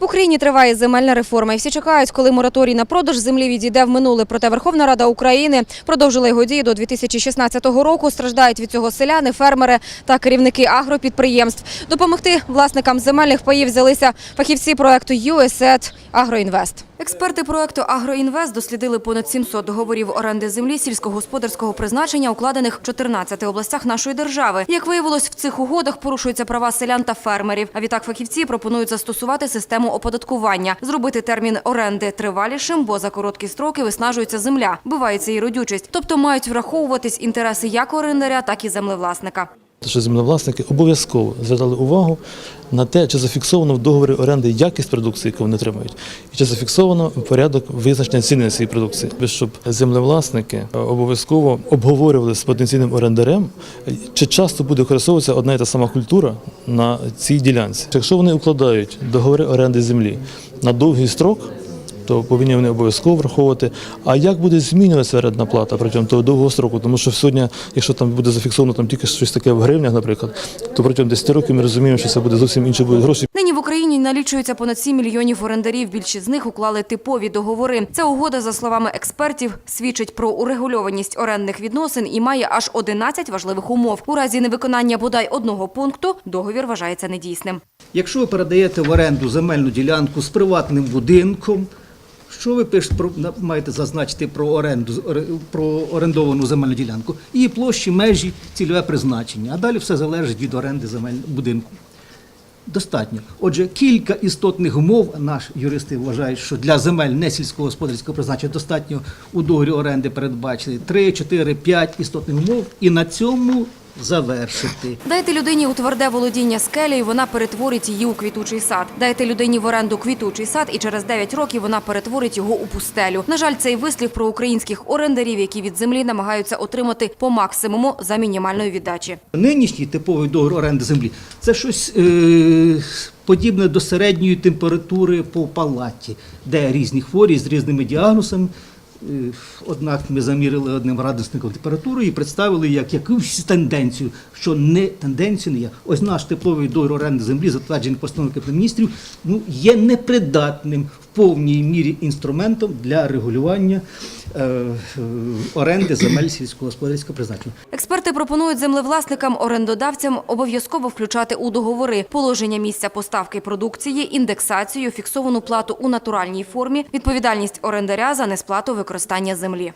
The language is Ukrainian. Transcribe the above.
В Україні триває земельна реформа, і всі чекають, коли мораторій на продаж землі відійде в минуле. Проте Верховна Рада України продовжила його дію до 2016 року. Страждають від цього селяни, фермери та керівники агропідприємств. Допомогти власникам земельних паїв взялися фахівці проекту USAID Агроінвест. Експерти проекту Агроінвест дослідили понад 700 договорів оренди землі сільськогосподарського призначення, укладених в 14 областях нашої держави. Як виявилось, в цих угодах порушуються права селян та фермерів. А відтак фахівці пропонують застосувати систему оподаткування, зробити термін оренди тривалішим, бо за короткі строки виснажується земля, бивається її родючість. Тобто мають враховуватись інтереси як орендаря, так і землевласника. Що землевласники обов'язково звертали увагу на те, чи зафіксовано в договорі оренди якість продукції, яку вони отримують, і чи зафіксовано порядок визначення ціни цієї продукції, щоб землевласники обов'язково обговорювали з потенційним орендарем, чи часто буде використовуватися одна і та сама культура на цій ділянці. Якщо вони укладають договори оренди землі на довгий строк. То повинні вони обов'язково враховувати. А як буде змінюватися орендна плата протягом того довгого строку? Тому що сьогодні, якщо там буде зафіксовано там тільки щось таке в гривнях, наприклад, то протягом 10 років ми розуміємо, що це буде зовсім інші будуть гроші. Нині в Україні налічується понад 7 мільйонів орендарів. Більшість з них уклали типові договори. Ця угода, за словами експертів, свідчить про урегульованість орендних відносин і має аж 11 важливих умов. У разі невиконання бодай одного пункту договір вважається недійсним. Якщо ви передаєте в оренду земельну ділянку з приватним будинком, що ви пишете про маєте зазначити про оренду про орендовану земельну ділянку? Її площі, межі, цільове призначення. А далі все залежить від оренди земельного будинку. Достатньо. Отже, кілька істотних умов наші юристи вважають, що для земель не сільськогосподарського призначення достатньо у договорі оренди передбачити 3, 4, 5 істотних умов і на цьому завершити. Дайте людині у тверде володіння скелею, вона перетворить її у квітучий сад. Дайте людині в оренду квітучий сад, і через 9 років вона перетворить його у пустелю. На жаль, цей вислів про українських орендарів, які від землі намагаються отримати по максимуму за мінімальної віддачі. Нинішній типовий договір оренди землі це щось е, подібне до середньої температури по палаті, де різні хворі з різними діагнозами. Е, Однак ми замірили одним градусником температуру і представили як якусь тенденцію, що не тенденцію не є. Ось наш тепловий договір оренди землі, затверджений постановою Кабінету міністрів, ну є непридатним в повній мірі інструментом для регулювання оренди земель сільськогосподарського призначення. Експерти пропонують землевласникам, орендодавцям обов'язково включати у договори положення місця поставки продукції, індексацію, фіксовану плату у натуральній формі, відповідальність орендаря за несплату використання землі.